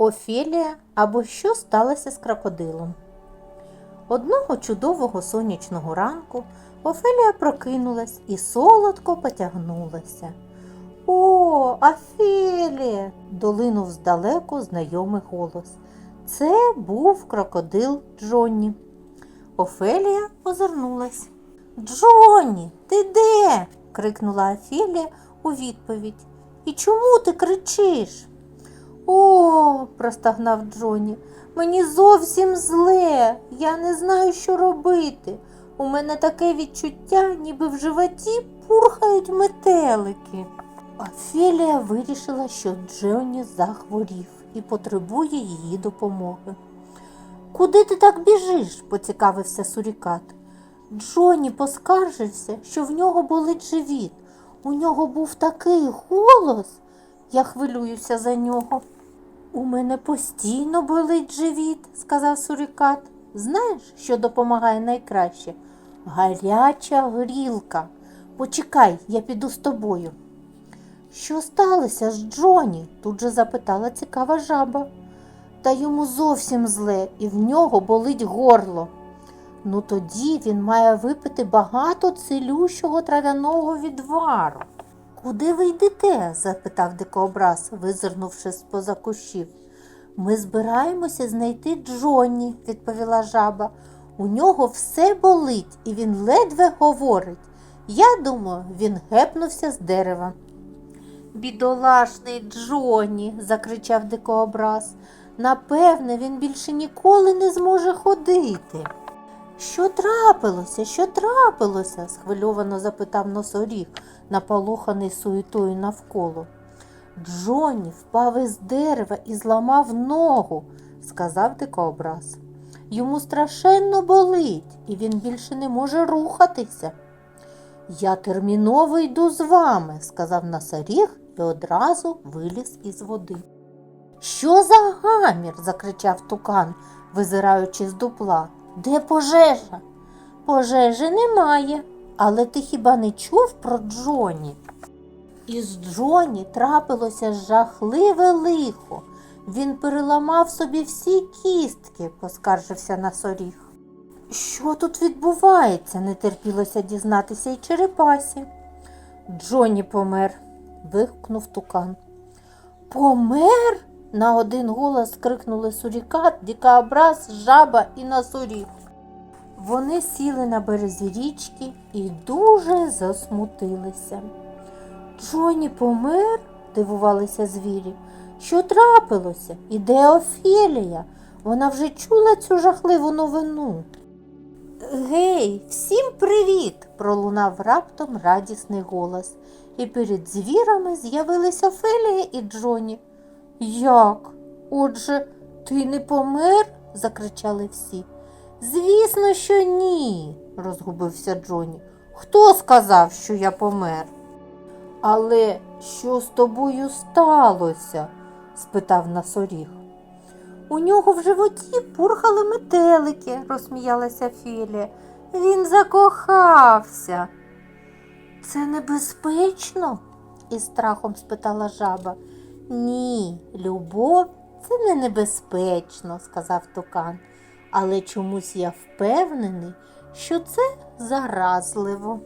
Офелія або що сталося з крокодилом. Одного чудового сонячного ранку Офелія прокинулась і солодко потягнулася. О, Офелія! долинув здалеку знайомий голос. Це був крокодил Джонні. Офелія озирнулась. Джонні, ти де? крикнула Офелія у відповідь. І чому ти кричиш? О, простагнав Джонні, мені зовсім зле. Я не знаю, що робити. У мене таке відчуття, ніби в животі пурхають метелики. Офелія вирішила, що Джонні захворів і потребує її допомоги. Куди ти так біжиш? поцікавився сурікат. Джонні поскаржився, що в нього болить живіт. У нього був такий голос. Я хвилююся за нього. У мене постійно болить живіт, сказав сурікат. Знаєш, що допомагає найкраще? Гаряча грілка. Почекай, я піду з тобою. Що сталося з Джоні? тут же запитала цікава жаба. Та йому зовсім зле, і в нього болить горло. Ну тоді він має випити багато цілющого трав'яного відвару. Куди ви йдете? запитав дикообраз, визирнувши з поза кущів. Ми збираємося знайти Джонні, відповіла жаба. У нього все болить, і він ледве говорить. Я думаю, він гепнувся з дерева. Бідолашний Джонні, закричав дикообраз. Напевне, він більше ніколи не зможе ходити. Що трапилося? Що трапилося? схвильовано запитав носоріг, наполоханий суетою навколо. Джонні впав із дерева і зламав ногу, сказав дикообраз. Йому страшенно болить, і він більше не може рухатися. Я терміново йду з вами, сказав носоріг і одразу виліз із води. Що за гамір? закричав тукан, визираючи з дупла. Де пожежа? Пожежі немає, але ти хіба не чув про Джоні? Із Джоні трапилося жахливе лихо. Він переламав собі всі кістки, поскаржився носоріг. Що тут відбувається? не терпілося дізнатися й черепасі. Джоні помер, вигукнув тукан. Помер? На один голос крикнули сурікат, дикообраз, жаба і носоріг. Вони сіли на березі річки і дуже засмутилися. Джоні помер? дивувалися звірі. Що трапилося? І де Офелія? Вона вже чула цю жахливу новину. Гей, всім привіт! пролунав раптом радісний голос, і перед звірами з'явилися Офелія і Джоні. Як? Отже, ти не помер? закричали всі. Звісно, що ні, розгубився Джоні. Хто сказав, що я помер? Але що з тобою сталося? спитав носоріг. У нього в животі пурхали метелики, розсміялася Філія. Він закохався. Це небезпечно? із страхом спитала жаба. Ні, любов це не небезпечно, сказав тукан, але чомусь я впевнений, що це заразливо.